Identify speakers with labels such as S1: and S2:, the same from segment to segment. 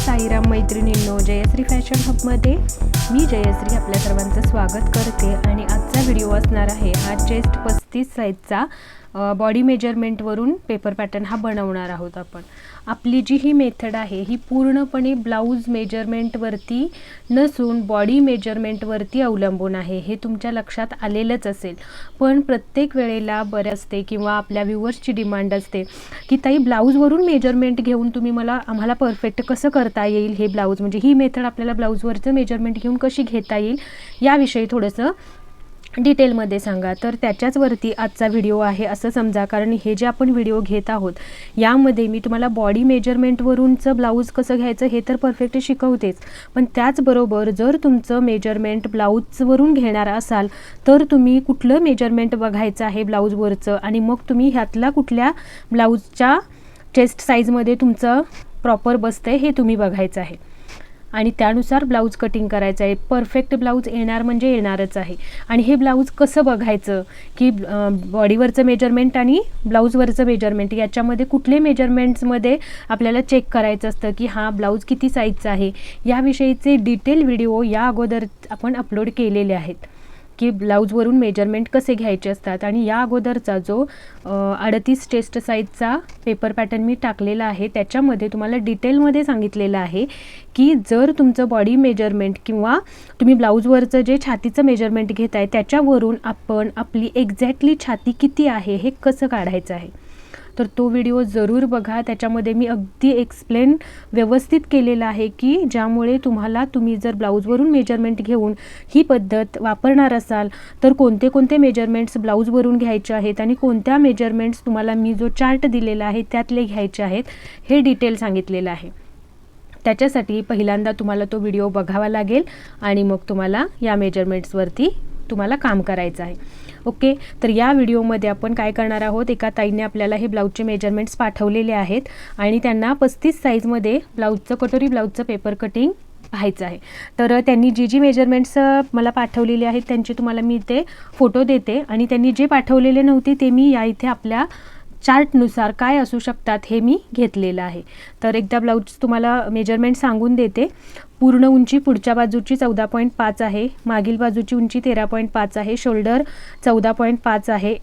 S1: साईराम मैत्रिणींनो जयश्री फॅशन हबमध्ये मी जयश्री आपल्या सर्वांचं स्वागत करते. आणि आजचा व्हिडिओ असणार आहे हा चेस्ट पस्तीस साईजचा बॉडी मेजरमेंटवरून पेपर पॅटर्न हा बनवणार आहोत आपण. आपली जी ही मेथड आहे ही पूर्णपणे ब्लाऊज मेजरमेंटवरती नसून बॉडी मेजरमेंटवरती अवलंबून आहे. हे तुमच्या लक्षात आलेलंच असेल. पण प्रत्येक वेळेला बरं असते किंवा आपल्या व्ह्युअर्सची डिमांड असते की ताई ब्लाऊजवरून मेजरमेंट घेऊन तुम्ही मला आम्हाला परफेक्ट कसं करता येईल हे ब्लाऊज म्हणजे ही मेथड आपल्याला ब्लाऊजवरचं मेजरमेंट घेऊन कशी घेता येईल याविषयी थोडंसं डिटेलमध्ये सांगा. तर त्याच्याचवरती आजचा व्हिडिओ आहे असं समजा. कारण हे जे आपण व्हिडिओ घेत आहोत यामध्ये मी तुम्हाला बॉडी मेजरमेंटवरूनचं ब्लाऊज कसं घ्यायचं हे तर परफेक्ट शिकवतेच. पण त्याचबरोबर जर तुमचं मेजरमेंट ब्लाऊजवरून घेणार असाल तर तुम्ही कुठलं मेजरमेंट बघायचं आहे ब्लाऊजवरचं आणि मग तुम्ही ह्यातला कुठल्या ब्लाऊजच्या चेस्ट साईजमध्ये तुमचं प्रॉपर बसतं आहे हे तुम्ही बघायचं आहे. आणि त्यानुसार ब्लाऊज कटिंग करायचं आहे. परफेक्ट ब्लाऊज येणार म्हणजे येणारच आहे. आणि हे ब्लाऊज कसं बघायचं की बॉडीवरचं मेजरमेंट आणि ब्लाऊजवरचं मेजरमेंट याच्यामध्ये कुठले मेजरमेंट्समध्ये आपल्याला चेक करायचं असतं की हा ब्लाऊज किती साईजचा आहे. याविषयीचे डिटेल व्हिडिओ या अगोदर आपण अपलोड केलेले आहेत. की ब्लाऊजवरून मेजरमेंट कसे घ्यायचे असतात? आणि या अगोदरचा जो अडतीस टेस्ट साईजचा पेपर पॅटर्न मी टाकलेला आहे त्याच्यामध्ये तुम्हाला डिटेलमध्ये सांगितलेलं आहे की जर तुमचं बॉडी मेजरमेंट किंवा तुम्ही ब्लाऊजवरचं जे छातीचं मेजरमेंट घेत आहे त्याच्यावरून आपण आपली एक्झॅक्टली छाती किती आहे हे कसं काढायचं आहे? तर तो व्हिडिओ जरूर बघा. त्याच्यामध्ये मी अगदी एक्सप्लेन व्यवस्थित केलेला आहे की ज्यामुळे तुम्हाला तुम्ही जर ब्लाऊजवरून मेजरमेंट घेऊन ही पद्धत वापरणार असाल तर कोणते कोणते मेजरमेंट्स ब्लाऊजवरून घ्यायचे आहेत आणि कोणत्या मेजरमेंट्स तुम्हाला मी जो चार्ट दिलेला आहे त्यातले घ्यायचे आहेत हे डिटेल सांगितलेलं आहे. त्याच्यासाठी पहिल्यांदा तुम्हाला तो व्हिडिओ बघावा लागेल आणि मग तुम्हाला या मेजरमेंट्सवरती तुम्हाला काम करायचं आहे. ओके? तर या व्हिडिओमध्ये आपण काय करणार आहोत एका ताईने आपल्याला हे ब्लाऊजचे मेजरमेंट्स पाठवलेले आहेत आणि त्यांना पस्तीस साईजमध्ये ब्लाऊजचं कटोरी ब्लाऊजचं पेपर कटिंग पाहायचं आहे. तर त्यांनी जी जी मेजरमेंट्स मला पाठवलेली आहेत त्यांचे तुम्हाला मी ते फोटो देते आणि त्यांनी जे पाठवलेले नव्हते ते मी या इथे आपल्या चार्टनुसार काय असू शकतात हे मी घेतलेलं आहे. तर एकदा ब्लाऊज तुम्हाला मेजरमेंट सांगून देते. पूर्ण उंची पुढच्या बाजूची चौदा पॉईंट पाच आहे. मागील बाजूची उंची तेरा पॉईंट पाच आहे. शोल्डर चौदा पॉईंट पाच आहे.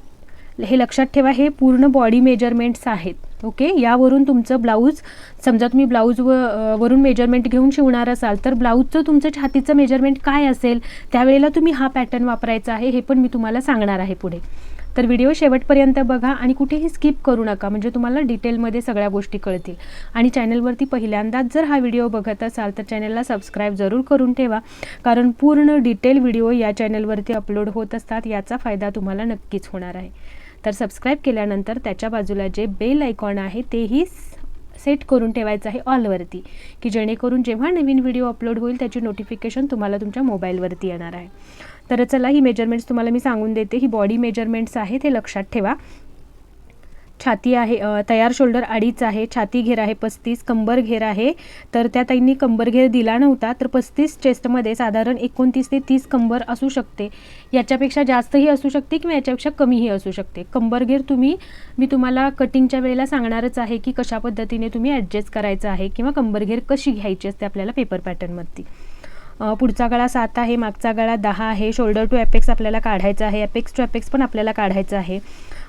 S1: हे लक्षात ठेवा हे पूर्ण बॉडी मेजरमेंट्स आहेत. ओके? यावरून तुमचं ब्लाऊज समजा तुम्ही ब्लाऊज व वरून मेजरमेंट घेऊन शिवणार असाल तर ब्लाऊजचं तुमचं छातीचं मेजरमेंट काय असेल त्यावेळेला तुम्ही हा पॅटर्न वापरायचा आहे हे पण मी तुम्हाला सांगणार आहे पुढे. तर व्हिडिओ शेवटपर्यंत बघा आणि कुठेही स्किप करू नका म्हणजे तुम्हाला डिटेलमध्ये सगळ्या गोष्टी कळतील. आणि चॅनलवरती पहिल्यांदाच जर हा व्हिडिओ बघत असाल तर चॅनलला सबस्क्राईब जरूर करून ठेवा कारण पूर्ण डिटेल व्हिडिओ या चॅनलवरती अपलोड होत असतात याचा फायदा तुम्हाला नक्कीच होणार आहे. तर सबस्क्राईब केल्यानंतर त्याच्या बाजूला जे बेल आयकॉन आहे तेही सेट करून ठेवायचं आहे ऑलवरती की जेणेकरून जेव्हा नवीन व्हिडिओ अपलोड होईल त्याची नोटिफिकेशन तुम्हाला तुमच्या मोबाईलवरती येणार आहे. तर चला ही मेजरमेंट्स तुम्हाला मी सांगून देते. ही बॉडी मेजरमेंट्स आहेत हे लक्षात ठेवा. छाती आहे तयार शोल्डर अडीच आहे छाती घेर आहे पस्तीस कंबर घेर आहे. तर त्या ताईंनी कंबर घेर दिला नव्हता तर पस्तीस चेस्टमध्ये साधारण एकोणतीस ते तीस कंबर असू शकते. याच्यापेक्षा जास्तही असू शकते किंवा याच्यापेक्षा कमीही असू शकते. कंबर घेर तुम्ही मी तुम्हाला कटिंगच्या वेळेला सांगणारच आहे की कशा पद्धतीने तुम्ही ॲडजस्ट करायचं आहे किंवा कंबर घेर कशी घ्यायची असते आपल्याला पेपर पॅटर्नमध्ये पुढचा गळा सात आहे मागचा गळा दहा आहे शोल्डर टू ॲपेक्स आपल्याला काढायचा आहे ॲपेक्स टू ॲपेक्स पण आपल्याला काढायचा आहे.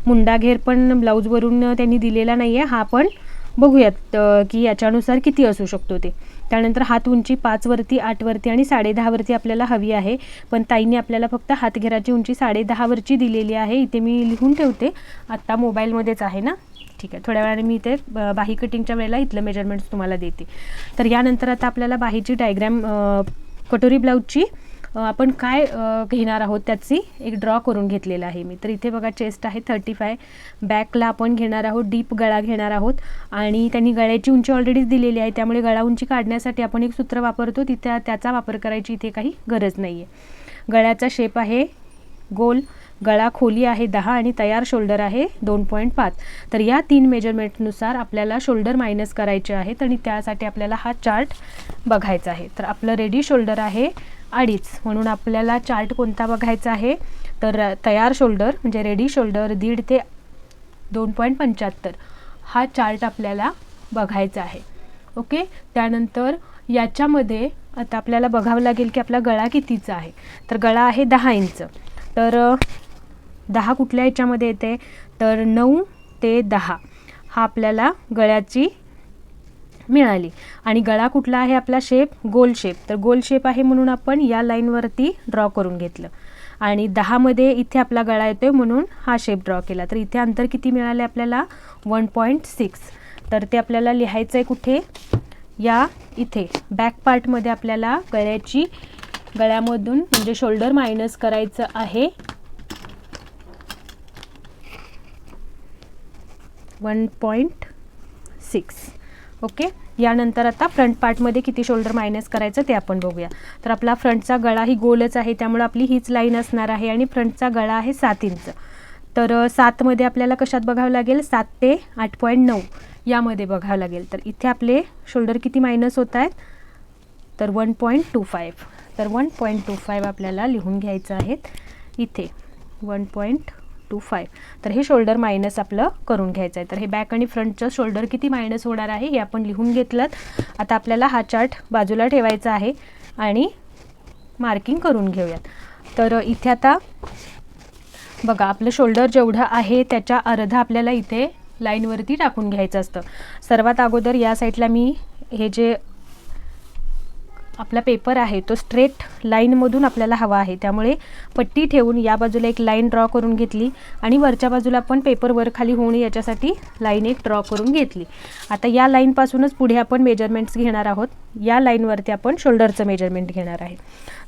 S1: मुंडा घेर पण ब्लाऊजवरून त्यांनी दिलेला नाही आहे हा पण बघूयात की याच्यानुसार किती असू शकतो ते. त्यानंतर हात उंची पाचवरती आठवरती आणि साडेदहावरती आपल्याला हवी आहे. पण ताईने आपल्याला फक्त हातघेराची उंची साडेदहावरची दिलेली आहे. इथे मी लिहून ठेवते. आत्ता मोबाईलमध्येच आहे ना? ठीक आहे. थोड्या वेळाने मी इथे बाही कटिंगच्या वेळेला इथलं मेजरमेंट्स तुम्हाला देते. तर यानंतर आता आपल्याला बाहीची डायग्रॅम कटोरी ब्लाऊजची आपण काय घेणार आहोत त्याची एक ड्रॉ करून घेतलेला आहे मी. तर इथे बघा चेस्ट आहे थर्टी फाय बॅकला आपण घेणार आहोत डीप गळा घेणार आहोत आणि त्यांनी गळ्याची उंची ऑलरेडीच दिलेली आहे त्यामुळे गळा उंची काढण्यासाठी आपण एक सूत्र वापरतो तिथे त्याचा वापर करायची इथे काही गरज नाही आहे गळ्याचा शेप आहे गोल गळा खोली आहे दहा आणि तयार शोल्डर आहे दोन पॉईंट पाच. तर या तीन मेजरमेंटनुसार आपल्याला शोल्डर मायनस करायचे आहेत आणि त्यासाठी आपल्याला हा चार्ट बघायचा आहे. तर आपलं रेडी शोल्डर आहे अडीच. म्हणून आपल्याला चार्ट कोणता बघायचा आहे? तर तयार शोल्डर म्हणजे रेडी शोल्डर दीड ते दोन पॉईंट पंच्याहत्तर. हा चार्ट आपल्याला बघायचा आहे. ओके त्यानंतर याच्यामध्ये आता आपल्याला बघावं लागेल की आपला गळा कितीचा आहे. तर गळा आहे दहा इंच. तर दहा कुठल्या याच्यामध्ये येते? तर नऊ ते दहा. हा आपल्याला गळ्याची मिळाली. आणि गळा कुठला आहे आपला शेप गोल शेप तर गोल शेप आहे म्हणून आपण या लाईनवरती ड्रॉ करून घेतलं. आणि दहामध्ये इथे आपला गळा येतोय म्हणून हा शेप ड्रॉ केला. तर इथे अंतर किती मिळाले आपल्याला? वन पॉईंट सिक्स तर ते आपल्याला लिहायचं आहे कुठे? या इथे. बॅक पार्टमध्ये आपल्याला गळ्याची गळ्यामधून म्हणजे शोल्डर मायनस करायचं आहे. वन पॉईंट सिक्स ओके यानंतर आता फ्रंट पार्टमध्ये किती शोल्डर मायनस करायचं ते आपण बघूया. तर आपला फ्रंटचा गळा ही गोलच आहे त्यामुळे आपली हीच लाईन असणार आहे आणि फ्रंटचा गळा आहे सात इंच तर सातमध्ये आपल्याला कशात बघावं लागेल? सात ते आठ पॉईंट नऊ यामध्ये बघावं लागेल. तर इथे आपले शोल्डर किती मायनस होत आहेत? तर वन पॉईंट टू फाईव्ह तर वन पॉईंट टू फाईव्ह आपल्याला लिहून घ्यायचं आहेत. इथे वन पॉईंट टू फाईव्ह तर हे शोल्डर मायनस आपलं करून घ्यायचं आहे तर हे बॅक आणि फ्रंटचं शोल्डर किती मायनस होणार आहे हे आपण लिहून घेतलं आता आपल्याला हा चार्ट बाजूला ठेवायचा आहे आणि मार्किंग करून घेऊयात. तर इथे आता बघा आपलं शोल्डर जेवढं आहे त्याच्या अर्धा आपल्याला इथे लाईनवरती टाकून घ्यायचं असतं. सर्वात अगोदर या साईडला मी हे जे आपला पेपर आहे तो स्ट्रेट लाईनमधून आपल्याला हवा आहे. त्यामुळे पट्टी ठेवून या बाजूला एक लाईन ड्रॉ करून घेतली आणि वरच्या बाजूला पण पेपर वर खाली होऊ नये याच्यासाठी लाईन एक ड्रॉ करून घेतली. आता या लाईनपासूनच पुढे आपण मेजरमेंट्स घेणार आहोत. या लाईनवरती आपण शोल्डरचं मेजरमेंट घेणार आहे.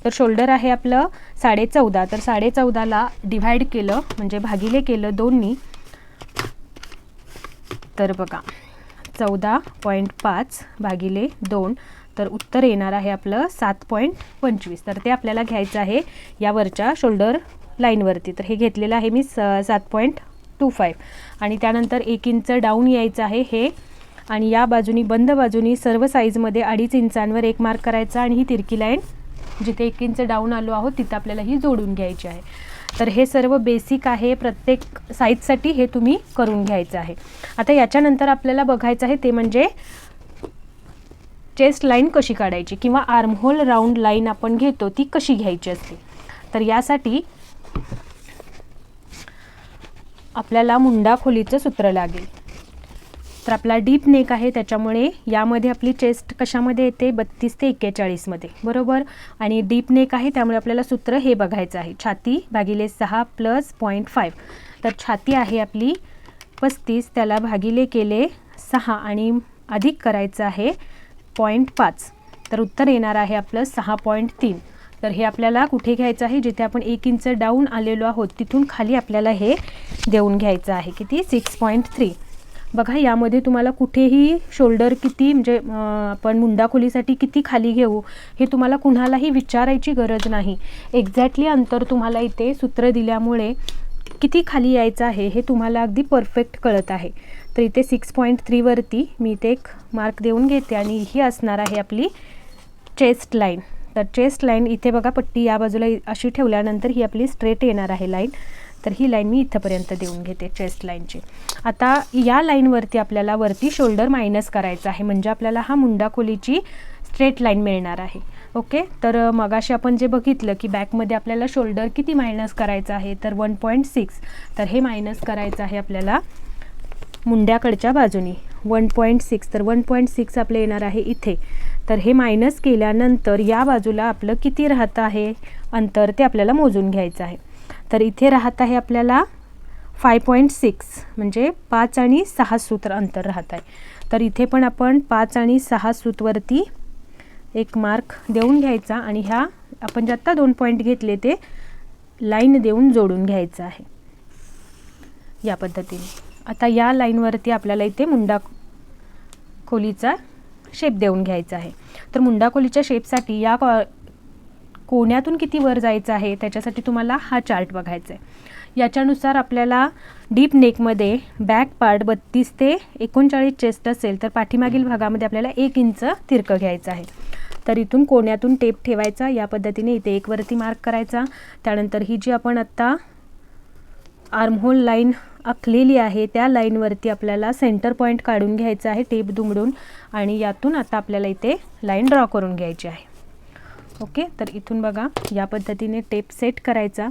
S1: तर शोल्डर आहे आपलं साडे चौदा तर साडे चौदाला डिव्हाइड केलं म्हणजे भागिले केलं दोन्ही. तर बघा चौदा पॉईंट पाच भागिले दोन. तर उत्तर येणार आहे आपलं सात पॉईंट पंचवीस. तर ते आपल्याला घ्यायचं आहे यावरच्या शोल्डर लाईनवरती तर हे घेतलेलं आहे मी स सात पॉईंट टू फाईव्ह. आणि त्यानंतर एक इंच डाऊन यायचं आहे हे. आणि या बाजूनी बंद बाजूनी सर्व साईजमध्ये अडीच इंचांवर एक मार्क करायचा आणि ही तिरकी लाईन जिथे एक इंच डाऊन आलो आहोत तिथं आपल्याला ही जोडून घ्यायची आहे. तर हे सर्व बेसिक आहे. प्रत्येक साईजसाठी हे तुम्ही करून घ्यायचं आहे. आता याच्यानंतर आपल्याला बघायचं आहे ते म्हणजे चेस्ट लाईन कशी काढायची किंवा आर्महोल राऊंड लाईन आपण घेतो ती कशी घ्यायची असते. तर यासाठी आपल्याला मुंडा खोलीचं सूत्र लागेल. तर आपला डीप नेक आहे त्याच्यामुळे यामध्ये आपली चेस्ट कशामध्ये येते? बत्तीस ते एक्केचाळीसमध्ये बरोबर? आणि डीप नेक आहे त्यामुळे आपल्याला सूत्र हे बघायचं आहे. छाती भागिले सहा प्लस पॉईंट फाईव्ह. तर छाती आहे आपली पस्तीस त्याला भागिले केले सहा आणि अधिक करायचं आहे पॉईंट पाच. तर उत्तर येणार आहे आपलं सहा पॉईंट तीन. तर हे आपल्याला कुठे घ्यायचं आहे? जिथे आपण एक इंच डाऊन आलेलो आहोत तिथून खाली आपल्याला हे देऊन घ्यायचं आहे. किती? Six point three. बघा यामध्ये तुम्हाला कुठेही शोल्डर किती म्हणजे आपण मुंडा खोलीसाठी किती खाली घेऊ हे तुम्हाला कुणालाही विचारायची गरज नाही. एक्झॅक्टली अंतर तुम्हाला इथे सूत्र दिल्यामुळे किती खाली यायचं आहे हे तुम्हाला अगदी परफेक्ट कळत आहे. तर इथे सिक्स पॉईंट थ्रीवरती मी इथे एक मार्क देऊन घेते आणि ही असणार आहे आपली चेस्ट लाईन तर चेस्ट लाईन इथे बघा पट्टी या बाजूला अशी ठेवल्यानंतर ही आपली स्ट्रेट येणार आहे लाईन तर ही लाईन मी इथंपर्यंत देऊन घेते चेस्ट लाईनची आता या लाईनवरती आपल्याला वरती शोल्डर मायनस करायचं आहे. म्हणजे आपल्याला हा मुंडा खोलीची स्ट्रेट लाईन मिळणार आहे. ओके तर मगाशी आपण जे बघितलं की बॅकमध्ये आपल्याला शोल्डर किती मायनस करायचं आहे? तर वन पॉईंट सिक्स तर हे मायनस करायचं आहे आपल्याला मुंड्याकडच्या बाजूनी. वन पॉईंट सिक्स तर वन पॉईंट सिक्स आपलं येणार आहे इथे. तर हे मायनस केल्यानंतर या बाजूला आपलं किती राहतं आहे? अंतर ते आपल्याला मोजून घ्यायचं आहे. तर इथे राहत आहे आपल्याला फाय पॉईंट सिक्स म्हणजे पाच आणि सहा सूत्र अंतर राहत आहे. तर इथे पण आपण पाच आणि सहा सूतवरती एक मार्क देऊन घ्यायचा आणि ह्या आपण जे आत्ता दोन पॉईंट घेतले ते लाईन देऊन जोडून घ्यायचं आहे. या पद्धतीने. आता या लाईनवरती आपल्याला इथे मुंडा खोलीचा शेप देऊन घ्यायचा आहे. तर मुंडा खोलीच्या शेपसाठी या कॉ कोण्यातून किती वर जायचं आहे त्याच्यासाठी तुम्हाला हा चार्ट बघायचा आहे याच्यानुसार आपल्याला डीप नेकमध्ये बॅक पार्ट बत्तीस ते एकोणचाळीस चेस्ट असेल तर पाठीमागील भागामध्ये आपल्याला एक इंच तिरकं घ्यायचं आहे. तर इथून कोण्यातून टेप ठेवायचा या पद्धतीने इथे एक वरती मार्क करायचा. त्यानंतर ही जी आपण आत्ता आर्महोल लाईन आखलेली आहे त्या लाईनवरती आपल्याला सेंटर पॉईंट काढून घ्यायचा आहे टेप दुमडून. आणि यातून आता आपल्याला इथे लाईन ड्रॉ करून घ्यायची आहे. ओके? तर इथून बघा या पद्धतीने टेप सेट करायचा.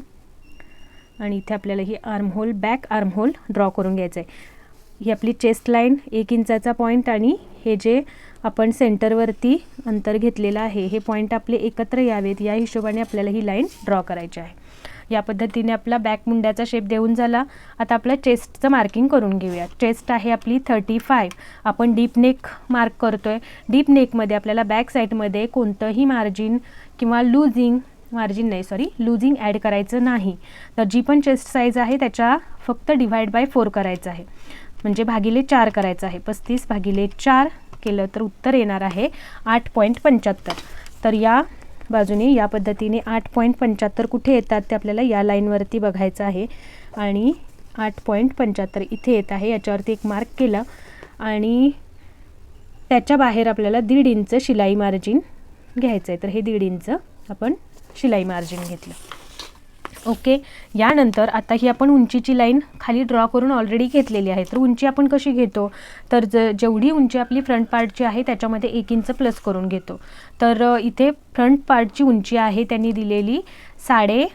S1: आणि इथे आपल्याला ही आर्महोल बॅक आर्महोल ड्रॉ करून घ्यायचं आहे ही आपली चेस्ट लाईन एक इंचाचा पॉईंट आणि हे जे आपण सेंटरवरती अंतर घेतलेलं आहे हे पॉईंट आपले एकत्र यावेत. या हिशोबाने आपल्याला ही लाईन ड्रॉ करायची आहे. या पद्धतीने आपला बॅक मुंड्याचा शेप देऊन झाला. आता आपल्या चेस्टचं मार्किंग करून घेऊया. चेस्ट आहे आपली थर्टी फाईव्ह आपण डीप नेक मार्क करतो आहे डीप नेकमध्ये आपल्याला बॅक साईडमध्ये कोणतंही मार्जिन किंवा लुझिंग मार्जिन नाही सॉरी लुझिंग ॲड करायचं नाही. तर जी पण चेस्ट साईज आहे त्याच्या फक्त डिव्हाइड बाय फोर करायचं आहे. म्हणजे भागिले चार करायचं आहे. पस्तीस भागिले चार केलं तर उत्तर येणार आहे आठ पॉईंट पंच्याहत्तर. तर या बाजूने या पद्धतीने आठ पॉईंट पंच्याहत्तर कुठे येतात ते आपल्याला या लाईनवरती बघायचं आहे. आणि आठ पॉईंट पंच्याहत्तर इथे येत आहे. याच्यावरती एक मार्क केलं. आणि त्याच्या बाहेर आपल्याला दीड इंच शिलाई मार्जिन घ्यायचं आहे तर हे दीड इंच आपण शिलाई मार्जिन घेतलं. ओके? यानंतर आता ही आपण उंचीची लाईन खाली ड्रॉ करून ऑलरेडी घेतलेली आहे. तर उंची आपण कशी घेतो? तर ज जेवढी उंची आपली फ्रंट पार्टची आहे त्याच्यामध्ये एक इंच प्लस करून घेतो. तर इथे फ्रंट पार्टची उंची आहे त्यांनी दिलेली साडे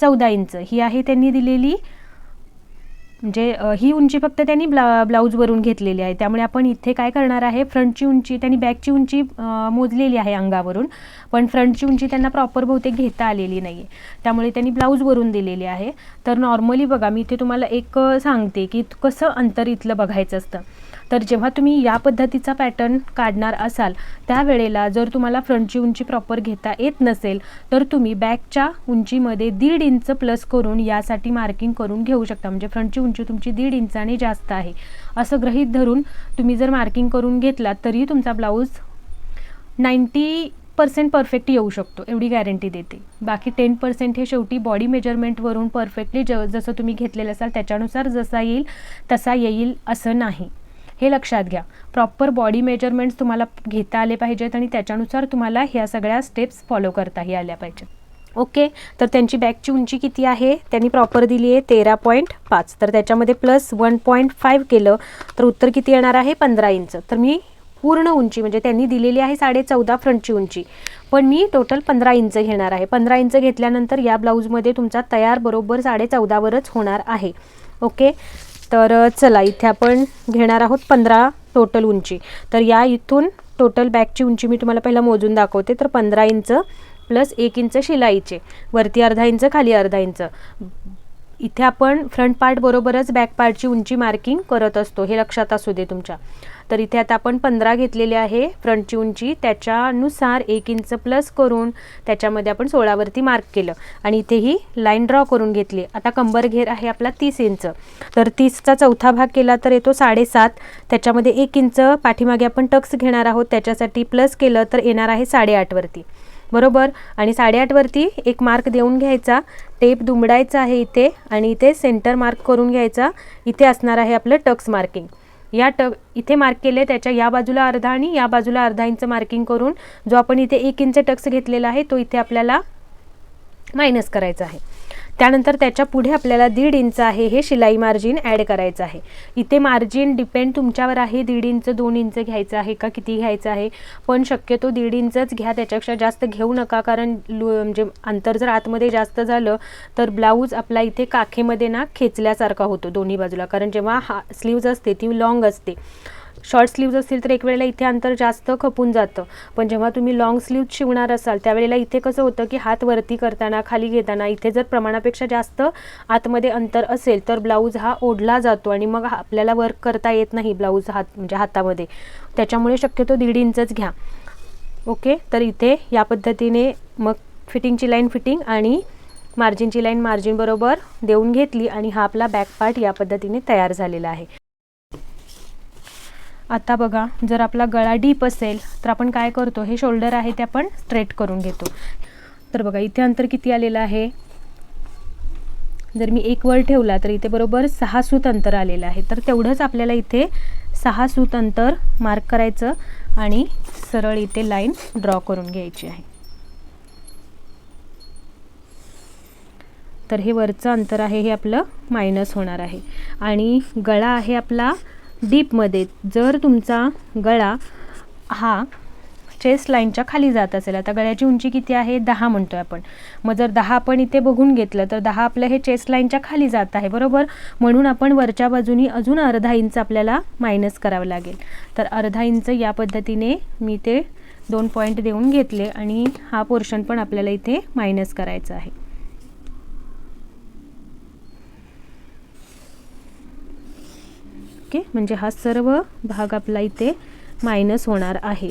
S1: चौदा इंच ही आहे त्यांनी दिलेली म्हणजे ही उंची फक्त त्यांनी ब्ला ब्लाऊजवरून घेतलेली आहे. त्यामुळे आपण इथे काय करणार आहे फ्रंटची उंची त्यांनी बॅकची उंची मोजलेली आहे अंगावरून. पण फ्रंटची उंची त्यांना प्रॉपर बहुतेक घेता आलेली नाही आहे त्यामुळे त्यांनी ब्लाऊजवरून दिलेली आहे. तर नॉर्मली बघा मी इथे तुम्हाला एक सांगते की कसं अंतर इथलं बघायचं असतं. तर जेव्हा तुम्ही या पद्धतीचा पॅटर्न काढणार असाल त्यावेळेला जर तुम्हाला फ्रंटची उंची प्रॉपर घेता येत नसेल तर तुम्ही बॅकच्या उंचीमध्ये दीड इंच प्लस करून यासाठी मार्किंग करून घेऊ शकता. म्हणजे फ्रंटची उंची तुमची दीड इंचाने जास्त आहे. असं गृहीत धरून तुम्ही जर मार्किंग करून घेतलात तरी तुमचा ब्लाऊज नाईंटी पर्सेंट परफेक्ट येऊ शकतो. एवढी गॅरंटी देते. बाकी टेन पर्सेंट हे शेवटी बॉडी मेजरमेंटवरून परफेक्टली ज जसं तुम्ही घेतलेलं असाल त्याच्यानुसार जसा येईल तसा येईल असं नाही. हे लक्षात घ्या. प्रॉपर बॉडी मेजरमेंट्स तुम्हाला घेता आले पाहिजेत आणि त्याच्यानुसार तुम्हाला ह्या सगळ्या स्टेप्स फॉलो करताही आल्या पाहिजेत. ओके तर त्यांची बॅगची उंची किती आहे? त्यांनी प्रॉपर दिली आहे तेरा पॉईंट पाच. तर त्याच्यामध्ये प्लस वन पॉईंट फाईव्ह केलं तर उत्तर किती येणार आहे? पंधरा इंच. तर मी पूर्ण उंची म्हणजे त्यांनी दिलेली आहे साडे चौदा फ्रंटची उंची. पण मी टोटल पंधरा इंच घेणार आहे. पंधरा इंच घेतल्यानंतर या ब्लाऊजमध्ये तुमचा तयार बरोबर साडे चौदावरच होणार आहे. ओके तर चला इथे आपण घेणार आहोत पंधरा टोटल उंची. तर या इथून टोटल बॅगची उंची मी तुम्हाला पहिला मोजून दाखवते. तर पंधरा इंच प्लस एक इंच शिलाईचे. वरती अर्धा इंच खाली अर्धा इंच. इथे आपण फ्रंट पार्ट बरोबरच बॅक पार्टची उंची मार्किंग करत असतो. हे लक्षात असू दे तुमच्या. तर इथे आता आपण पंधरा घेतलेले आहे फ्रंटची उंची त्याच्यानुसार एक इंच प्लस करून त्याच्यामध्ये आपण सोळावरती मार्क केलं. आणि इथे ही लाईन ड्रॉ करून घेतली. आता कंबर घेर आहे आपला तीस इंच तर तीसचा चौथा भाग केला तर येतो साडेसात. त्याच्यामध्ये एक इंच पाठीमागे आपण टक्स घेणार आहोत. त्याच्यासाठी प्लस केलं तर येणार आहे साडेआठवरती बरोबर? आणि साडेआठवरती एक मार्क देऊन घ्यायचा. टेप दुमडायचा आहे इथे. आणि इथे सेंटर मार्क करून घ्यायचा. इथे असणार आहे आपलं टक्स मार्किंग या ट इथे मार्क केले त्याच्या या बाजूला अर्धा आणि या बाजूला अर्धा इंच मार्किंग करून जो आपण इथे एक इंच टक्स घेतलेला आहे तो इथे आपल्याला मायनस करायचा आहे. त्यानंतर त्याच्या पुढे आपल्याला दीड इंच आहे हे शिलाई मार्जिन ॲड करायचं आहे. इथे मार्जिन डिपेंड तुमच्यावर आहे दीड इंच दोन इंच घ्यायचं आहे का किती घ्यायचं आहे? पण शक्यतो दीड इंचच घ्या त्याच्यापेक्षा जास्त घेऊ नका कारण लु म्हणजे अंतर जर आतमध्ये जास्त झालं तर ब्लाऊज आपला इथे काखेमध्ये ना खेचल्यासारखा होतो दोन्ही बाजूला. कारण जेव्हा हा स्लीव्ज असते ती लॉंग असते. शॉर्ट स्लीव्ज असतील तर एक वेळेला इथे अंतर जास्त खपून जातं. पण जेव्हा तुम्ही लॉंग स्लीव्ज शिवणार असाल त्यावेळेला इथे कसं होतं की हात वरती करताना खाली घेताना इथे जर प्रमाणापेक्षा जास्त आतमध्ये अंतर असेल तर ब्लाऊज हा ओढला जातो आणि मग हा- आपल्याला वर्क करता येत नाही ब्लाऊज हात म्हणजे हातामध्ये. त्याच्यामुळे शक्यतो दीड इंचच घ्या. ओके तर इथे या पद्धतीने मग फिटिंगची लाईन फिटिंग आणि मार्जिनची लाईन मार्जिन बरोबर देऊन घेतली आणि हा आपला बॅक पार्ट या पद्धतीने तयार झालेला आहे. आता बघा जर आपला गळा डीप असेल तर आपण काय करतो? हे शोल्डर आहे ते आपण स्ट्रेट करून घेतो. तर बघा इथे अंतर किती आलेलं आहे? जर मी एक वर ठेवला तर इथे बरोबर सहा सूत अंतर आलेलं आहे. तर तेवढंच आपल्याला इथे सहा सूत अंतर मार्क करायचं आणि सरळ इथे लाईन ड्रॉ करून घ्यायची आहे. तर हे वरचं अंतर आहे हे आपलं मायनस होणार आहे. आणि गळा आहे आपला डीपमध्ये जर तुमचा गळा हा चेस्ट लाईनच्या खाली जात असेल आता गळ्याची उंची किती आहे? दहा म्हणतोय आपण. मग जर दहा आपण इथे बघून घेतलं तर दहा आपलं हे चेस्ट लाईनच्या खाली जात आहे बरोबर? म्हणून आपण वरच्या बाजूनी अजून अर्धा इंच आपल्याला मायनस करावं लागेल. तर अर्धा इंच या पद्धतीने मी ते दोन पॉईंट देऊन घेतले आणि हा पोर्शन पण आपल्याला इथे मायनस करायचा आहे. ओके. म्हणजे हा सर्व भाग आपला इथे मायनस होणार आहे.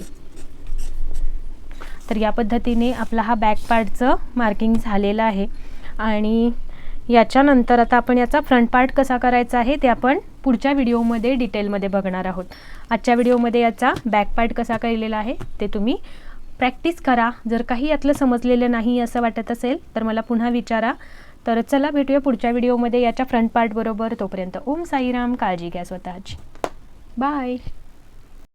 S1: तर या पद्धतीने आपला हा बॅक पार्टचं मार्किंग झालेलं आहे. आणि याच्यानंतर आता आपण याचा फ्रंट पार्ट कसा करायचा आहे ते आपण पुढच्या व्हिडिओमध्ये डिटेलमध्ये बघणार आहोत. आजच्या व्हिडिओमध्ये याचा बॅक पार्ट कसा केलेला आहे ते तुम्ही प्रॅक्टिस करा. जर काही यातलं समजलेलं नाही असं वाटत असेल तर मला पुन्हा विचारा. तर चला भेटूया पुढच्या व्हिडिओमध्ये याच्या फ्रंट पार्टबरोबर तोपर्यंत ओम साईराम काळजी घ्या स्वतःची. बाय